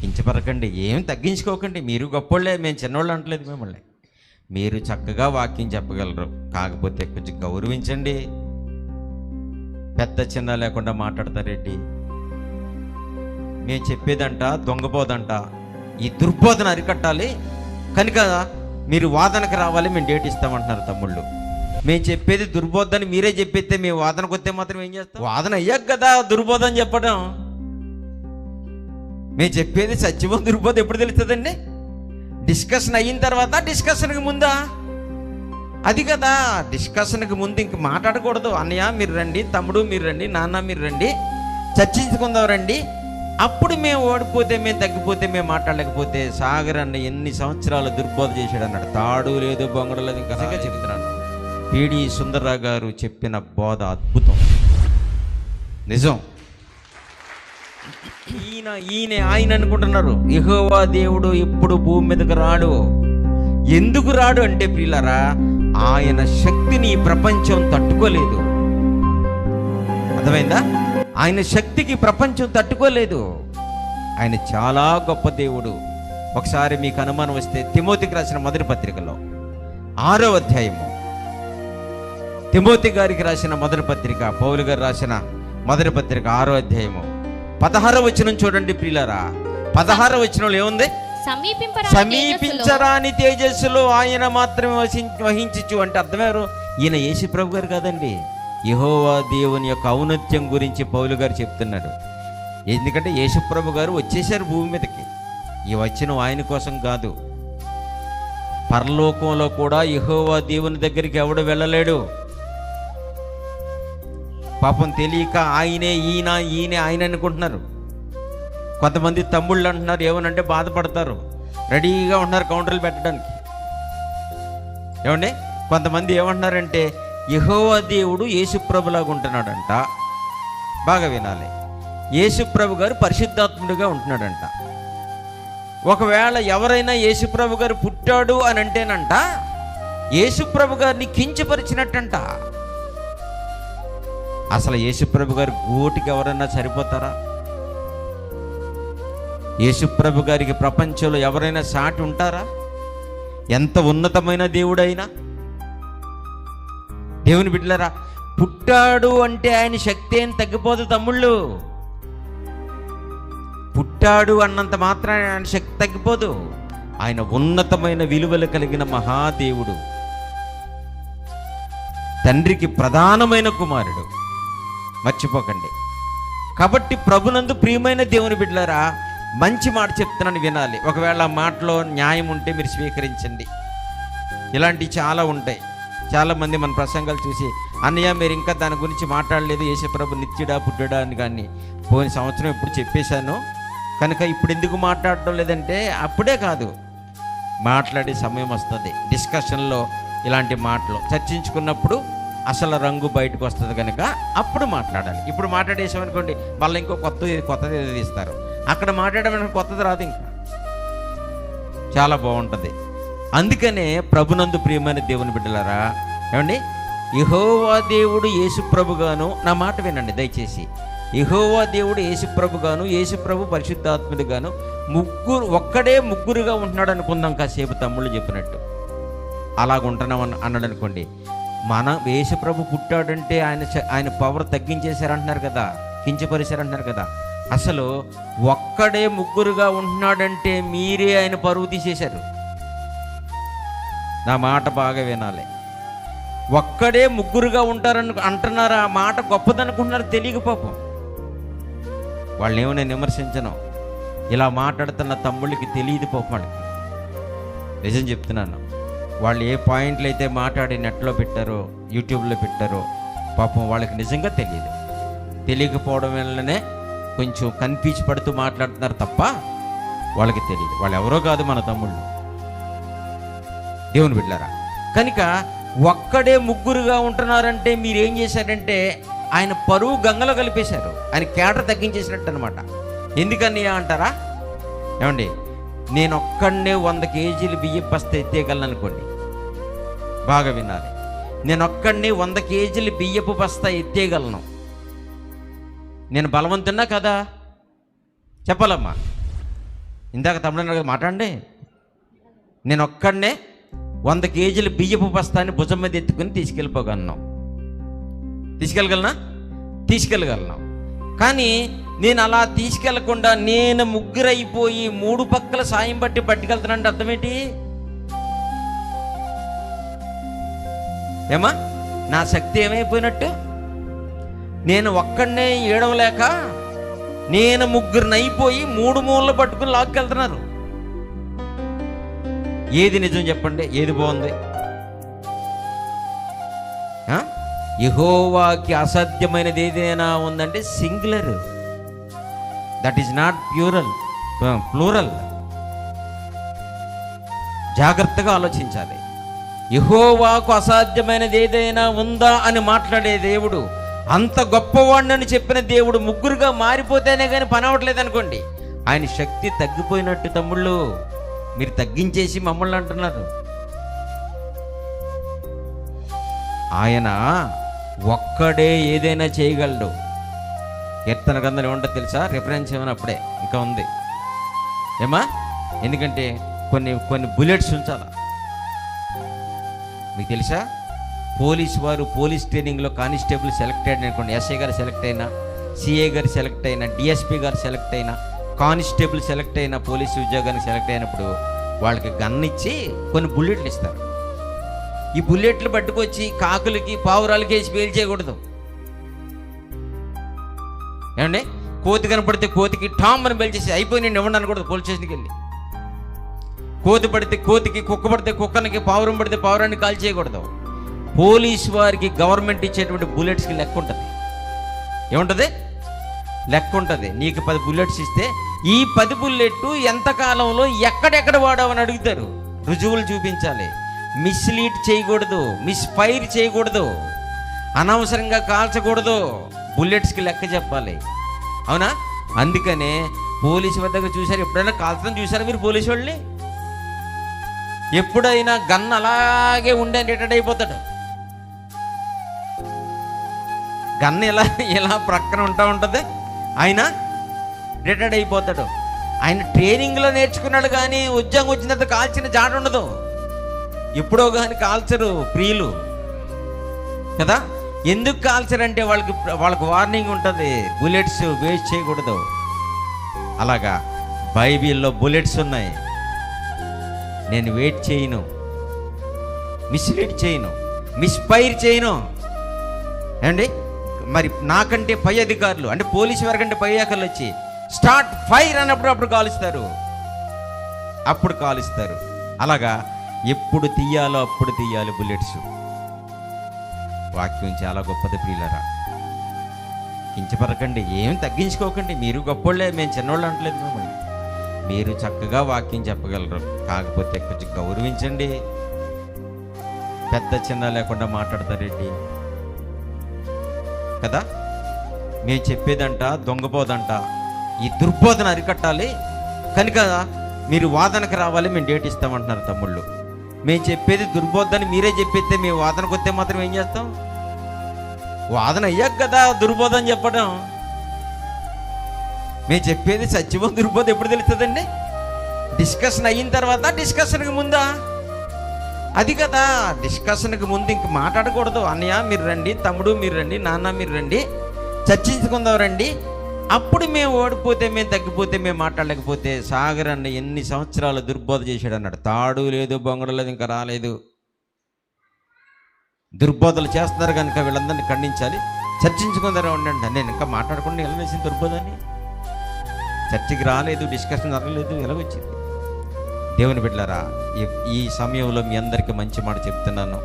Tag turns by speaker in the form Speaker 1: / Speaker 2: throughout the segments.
Speaker 1: కించపరకండి ఏం తగ్గించుకోకండి. మీరు గొప్పోళ్ళే మేము చిన్నోళ్ళు అంటలేదు మిమ్మల్ని. మీరు చక్కగా వాక్యం చెప్పగలరు. కాకపోతే కొంచెం గౌరవించండి. పెద్ద చిన్న లేకుండా మాట్లాడతారేంటి? మేము చెప్పేదంట దొంగపోదంట ఈ దుర్బోధన అరికట్టాలి. కనుక మీరు వాదనకు రావాలి మేము డేట్ ఇస్తామంటున్నారు తమ్ముళ్ళు. మేము చెప్పేది దుర్బోధని మీరే చెప్పేస్తే మేము వాదనకు వస్తే మాత్రం ఏం చేస్తాం? వాదన అయ్యాక కదా దుర్బోధన చెప్పడం మేము చెప్పేది సత్యమో దుర్బోధ ఎప్పుడు తెలుస్తుందండి? డిస్కషన్ అయిన తర్వాత డిస్కషన్కి ముందా? అది కదా డిస్కషన్కి ముందు ఇంక మాట్లాడకూడదు. అన్నయ్య మీరు రండి తమ్ముడు మీరు రండి నాన్న మీరు రండి చర్చించుకుందాం రండి. అప్పుడు మేము ఓడిపోతే మేము తగ్గిపోతే మేము మాట్లాడలేకపోతే సాగర్ అన్న ఎన్ని సంవత్సరాలు దుర్బోధ చేశాడు అన్నాడు తాడు లేదు బొంగడు లేదు ఇంకా చెప్తున్నాను. పిడి సుందరరావు గారు చెప్పిన బోధ అద్భుతం. నిజం. ఈయన ఈయన ఆయన అనుకుంటున్నారు. యహోవా దేవుడు ఇప్పుడు భూమి మీదకి రాడు. ఎందుకు రాడు అంటే ప్రియులరా ఆయన శక్తిని ఈ ప్రపంచం తట్టుకోలేదు. అర్థమైందా? ఆయన శక్తికి ప్రపంచం తట్టుకోలేదు. ఆయన చాలా గొప్ప దేవుడు. ఒకసారి మీకు అనుమానం వస్తే తిమోతికి రాసిన మొదటి పత్రికలో ఆరో అధ్యాయము. తిమోతి గారికి రాసిన మొదటి పత్రిక పౌలు గారు రాసిన మొదటి పత్రిక ఆరో అధ్యాయము. పదహారో వచనం చూడండి ప్రియులరా. పదహారో వచనంలో ఏముంది? సమీపించరాని తేజస్సులో. ఆయన మాత్రమే వహించచ్చు అంటే అర్థమేరు ఈయన యేసు ప్రభు గారు కాదండి. యహోవా దేవుని యొక్క ఔన్నత్యం గురించి పౌలు గారు చెప్తున్నాడు ఎందుకంటే యేసుప్రభు గారు వచ్చేసారు భూమి మీదకి. ఈ వచ్చిన ఆయన కోసం కాదు. పరలోకంలో కూడా యహోవా దేవుని దగ్గరికి ఎవడు వెళ్ళలేడు. పాపం తెలియక ఆయనే ఈయన ఈయనే ఆయన అనుకుంటున్నారు. కొంతమంది తమ్ముళ్ళు అంటున్నారు ఏమనంటే బాధపడతారు. రెడీగా ఉన్నారు కౌంటర్లు పెట్టడానికి. ఏమండి? కొంతమంది ఏమంటున్నారంటే యహోవా దేవుడు యేసుప్రభులాగా ఉంటున్నాడంట. బాగా వినాలి. యేసుప్రభు గారు పరిశుద్ధాత్ముడిగా ఉంటున్నాడంట. ఒకవేళ ఎవరైనా యేసుప్రభు గారు పుట్టాడు అని అంటేనంట యేసుప్రభు గారిని కించపరిచినట్టంట. అసలు యేసుప్రభు గారి గోటికి ఎవరైనా సరిపోతారా? యేసుప్రభు గారికి ప్రపంచంలో ఎవరైనా సాటి ఉంటారా? ఎంత ఉన్నతమైన దేవుడైనా? దేవుని బిడ్డలరా పుట్టాడు అంటే ఆయన శక్తి ఏం తగ్గిపోదు తమ్ముళ్ళు. పుట్టాడు అన్నంత మాత్రాన ఆయన శక్తి తగ్గిపోదు. ఆయన ఉన్నతమైన విలువలు కలిగిన మహాదేవుడు. తండ్రికి ప్రధానమైన కుమారుడు. మర్చిపోకండి. కాబట్టి ప్రభునందు ప్రియమైన దేవుని బిడ్డలారా మంచి మాట చెప్తున్నాను వినాలి. ఒకవేళ ఆ మాటలో న్యాయం ఉంటే మీరు స్వీకరించండి. ఇలాంటివి చాలా ఉంటాయి. చాలామంది మన ప్రసంగాలు చూసి అన్నయ్య మీరు ఇంకా దాని గురించి మాట్లాడలేదు. యేసప్రభు నిత్యుడా పుట్టుడా అని కానీ పోయిన సంవత్సరం ఇప్పుడు చెప్పేశాను. కనుక ఇప్పుడు ఎందుకు మాట్లాడటం లేదంటే అప్పుడే కాదు. మాట్లాడే సమయం వస్తుంది. డిస్కషన్లో ఇలాంటి మాటలు. చర్చించుకున్నప్పుడు అసలు రంగు బయటకు వస్తుంది కనుక అప్పుడు మాట్లాడాలి. ఇప్పుడు మాట్లాడేసామనుకోండి మళ్ళీ ఇంకో కొత్త కొత్తది ఏదో తీస్తారు. అక్కడ మాట్లాడమని కొత్తది రాదు ఇంకా. చాలా బాగుంటుంది. అందుకనే ప్రభునందు ప్రియమైన దేవుని బిడ్డలారా ఏమండి? ఇహోవా దేవుడు యేసుప్రభుగాను నా మాట వినండి దయచేసి. ఇహోవా దేవుడు యేసుప్రభుగాను యేసుప్రభు పరిశుద్ధాత్ముడుగాను ముగ్గురు ఒక్కడే ముగ్గురుగా ఉంటున్నాడు అనుకుందాం కాసేపు తమ్ముళ్ళు చెప్పినట్టు. అలాగ ఉంటున్నాం అన్నాడు అనుకోండి మన వేషప్రభు పుట్టాడంటే ఆయన ఆయన పవర్ తగ్గించేశారంటున్నారు కదా కించపరిచారంటున్నారు కదా. అసలు ఒక్కడే ముగ్గురుగా ఉంటున్నాడంటే మీరే ఆయన పరువు తీసేశారు. నా మాట బాగా వినాలి. ఒక్కడే ముగ్గురుగా ఉంటారని అంటున్నారు? ఆ మాట గొప్పదనుకుంటున్నారు తెలియక పాపం. వాళ్ళు ఏమో నేను విమర్శించను. ఇలా మాట్లాడుతున్న తమ్ముళ్ళకి తెలియదు పాపం వాళ్ళకి. నిజం చెప్తున్నాను. వాళ్ళు ఏ పాయింట్లు అయితే మాట్లాడి నెట్లో పెట్టారో యూట్యూబ్లో పెట్టారో పాపం వాళ్ళకి నిజంగా తెలియదు. తెలియకపోవడం వల్లనే కొంచెం కన్ఫ్యూజ్ పడుతూ మాట్లాడుతున్నారు తప్ప వాళ్ళకి తెలియదు. వాళ్ళు ఎవరో కాదు మన తమ్ముళ్ళు. దేవుని బిడ్డారా కనుక ఒక్కడే ముగ్గురుగా ఉంటున్నారంటే మీరు ఏం చేశారంటే ఆయన పరువు గంగలో కలిపేశారు. ఆయన కేటర్ తగ్గించేసినట్టు అనమాట ఎందుకని అంటారా? ఏమండి నేను ఒక్కడనే వంద కేజీలు బియ్యం బస్త ఎత్తేయగలను అనుకోండి బాగా వినాలి. నేను ఒక్కడిని వంద కేజీలు బియ్యపు బస్తా ఎత్తేయగలను. నేను బలవంతున్నా కదా? చెప్పాలమ్మా. ఇందాక తమ్ముడు మాట్లాడండి. నేను ఒక్కడనే వంద కేజీల బియ్యపు బస్తాన్ని భుజం మీద ఎత్తుకుని తీసుకెళ్ళిపోగలను. తీసుకెళ్ళగలనా? తీసుకెళ్ళగలను. కానీ నేను అలా తీసుకెళ్ళకుండా నేను ముగ్గురైపోయి మూడు పక్కల సాయం బట్టి పట్టుకెళ్తానంటే అర్థమేంటి ఏమా? నా శక్తి ఏమైపోయినట్టు? నేను ఒక్కడనే ఏడవలేక నేను ముగ్గురిని అయిపోయి మూడు మూలలు పట్టుకుని లాక్కెళ్తున్నారు. ఏది నిజం చెప్పండి? ఏది బాగుంది? యహోవాకి అసాధ్యమైనది ఏదైనా ఉందంటే singular. That is not plural plural. జాగ్రత్తగా ఆలోచించాలి. యహోవాకు అసాధ్యమైనది ఏదైనా ఉందా అని మాట్లాడే దేవుడు అంత గొప్పవాడినని చెప్పిన దేవుడు ముగ్గురుగా మారిపోతేనే కానీ పని అవ్వట్లేదు అనుకోండి. ఆయన శక్తి తగ్గిపోయినట్టు తమ్ముళ్ళు మీరు తగ్గించేసి మమ్మల్ని అంటున్నారు. ఆయన ఒక్కడే ఏదైనా చేయగలడు. కీర్తన గ్రంథం ఏముంటుందో తెలుసా? రిఫరెన్స్ ఏమైనా అప్పుడే ఇంకా ఉంది. ఏమా? ఎందుకంటే కొన్ని కొన్ని బుల్లెట్స్ ఉంచాలా? మీకు తెలుసా? పోలీస్ వారు పోలీస్ ట్రైనింగ్లో కానిస్టేబుల్ సెలెక్ట్ అయ్యాడు అనుకోండి. ఎస్ఐ గారు సెలెక్ట్ అయినా సిఏ గారు సెలెక్ట్ అయినా డిఎస్పి గారు సెలెక్ట్ అయినా కానిస్టేబుల్ సెలెక్ట్ అయిన పోలీసు ఉద్యోగానికి సెలెక్ట్ అయినప్పుడు వాళ్ళకి గన్ ఇచ్చి కొన్ని బుల్లెట్లు ఇస్తారు. ఈ బుల్లెట్లు పట్టుకొచ్చి కాకులకి పావురాలకి వేసి పేలు చేయకూడదు. ఏమండి? కోతి కనపడితే కోతికి టామ్ అని బెల్చేసి అయిపోయి నేను ఇవ్వండి అనకూడదు పోలీస్ స్టేషన్కి వెళ్ళి. కోతి పడితే కోతికి కుక్క పడితే కుక్కనికి పావురం పడితే పావురాన్ని కాల్ చేయకూడదు. పోలీస్ వారికి గవర్నమెంట్ ఇచ్చేటువంటి బుల్లెట్స్కి లెక్క ఉంటుంది. ఏముంటుంది? లెక్క ఉంటుంది. నీకు పది బుల్లెట్స్ ఇస్తే ఈ పది బుల్లెట్ ఎంత కాలంలో ఎక్కడెక్కడ వాడావని అడుగుతారు. రుజువులు చూపించాలి. మిస్లీడ్ చేయకూడదు. మిస్ఫైర్ చేయకూడదు. అనవసరంగా కాల్చకూడదు. బుల్లెట్స్కి లెక్క చెప్పాలి. అవునా? అందుకనే పోలీసు వద్దకు చూశారు. ఎప్పుడైనా కాల్చడం చూసారా మీరు పోలీసు వాళ్ళని? ఎప్పుడైనా గన్ అలాగే ఉండే రిటైర్డ్ అయిపోతాడు. గన్ ఇలా ఇలా ప్రక్కన ఉంటా ఉంటుంది. ఆయన రిటైర్డ్ అయిపోతాడు. ఆయన ట్రైనింగ్లో నేర్చుకున్నాడు కానీ ఉద్యోగం వచ్చిన తర్వాత కాల్చిన జాడ ఉండదు. ఎప్పుడో కానీ కాల్చరు ప్రియులు. కదా? ఎందుకు కాల్చరంటే వాళ్ళకి వాళ్ళకి వార్నింగ్ ఉంటుంది. బుల్లెట్స్ వేస్ట్ చేయకూడదు. అలాగా? బైబిల్లో బుల్లెట్స్ ఉన్నాయి. నేను వెయిట్ చేయను. మిస్లీడ్ చేయను. మిస్ఫైర్ చేయను. ఏమండి? మరి నాకంటే పై అధికారులు అంటే పోలీసు వారి కంటే పై అధికారులు వచ్చి స్టార్ట్ ఫైర్ అన్నప్పుడు అప్పుడు కాలుస్తారు. అప్పుడు కాలుస్తారు. అలాగా? ఎప్పుడు తీయాలో అప్పుడు తీయాలి బుల్లెట్స్. వాక్యం చాలా గొప్పది ప్రియులరా. కించపరకండి ఏం తగ్గించుకోకండి. మీరు గొప్పోళ్ళే మేము చిన్నోళ్ళు అంటలేదు మిమ్మల్ని. మీరు చక్కగా వాక్యం చెప్పగలరు. కాకపోతే కొంచెం గౌరవించండి. పెద్ద చిన్న లేకుండా మాట్లాడతారేంటి? కదా? మేము చెప్పేదంట దొంగపోదంట ఈ దుర్బోధన అరికట్టాలి. కనుక మీరు వాదనకు రావాలి మేము డేట్ ఇస్తామంటున్నారు తమ్ముళ్ళు. మేము చెప్పేది దుర్బోధని మీరే చెప్పేస్తే మేము వాదనకు వస్తే మాత్రం ఏం చేస్తాం? వాదన అయ్యాక కదా దుర్బోధన చెప్పడం. మేము చెప్పేది సత్యమో దుర్బోధం ఎప్పుడు తెలుస్తుందండి? డిస్కషన్ అయిన తర్వాత డిస్కషన్కి ముందా? అది కదా డిస్కషన్కి ముందు ఇంక మాట్లాడకూడదు. అన్నయ్య మీరు రండి తమ్ముడు మీరు రండి నాన్న మీరు రండి చర్చించుకుందాం రండి. అప్పుడు మేము ఓడిపోతే మేము తగ్గిపోతే మేము మాట్లాడలేకపోతే సాగర్ అన్న ఎన్ని సంవత్సరాలు దుర్బోధ చేశాడు అన్నాడు తాడు లేదు బొంగడు లేదు ఇంకా రాలేదు. దుర్బోధలు చేస్తున్నారు కనుక వీళ్ళందరినీ ఖండించాలి. చర్చించుకుందరా ఉండండి నేను ఇంకా మాట్లాడకుండా వెళ్ళవేసిన దుర్బోధని చర్చకి రాలేదు డిస్కషన్ జరగలేదు ఎలాగొచ్చింది? దేవుని బిడ్డలారా ఈ సమయంలో మీ అందరికీ మంచి మాట చెప్తున్నాను.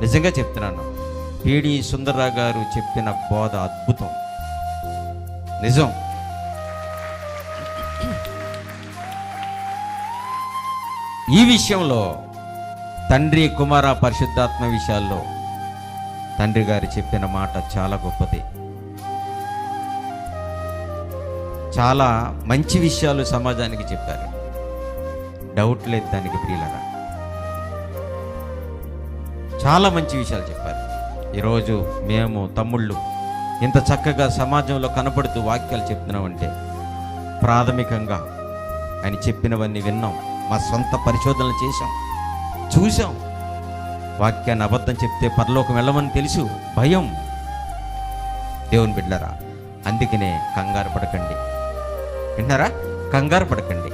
Speaker 1: నిజంగా చెప్తున్నాను. పీడి సుందరరావు గారు చెప్పిన బోధ అద్భుతం. నిజం. ఈ విషయంలో తండ్రి కుమార పరిశుద్ధాత్మ విషయాల్లో తండ్రి గారు చెప్పిన మాట చాలా గొప్పది. చాలా మంచి విషయాలు సమాజానికి చెప్పారు. డౌట్ లేదు దానికి ప్రియులరా. చాలా మంచి విషయాలు చెప్పారు. ఈరోజు మేము తమ్ముళ్ళు ఇంత చక్కగా సమాజంలో కనపడుతూ వాక్యాలు చెప్తున్నామంటే ప్రాథమికంగా ఆయన చెప్పినవన్నీ విన్నాం. మా సొంత పరిశోధనలు చేశాం. చూసాం వాక్యాన్ని అబద్ధం చెప్తే పరలోకం వెళ్ళమని తెలుసు. భయం. దేవుని బిడ్డరా అందుకనే కంగారు పడకండి. వింటారా కంగారు పడకండి.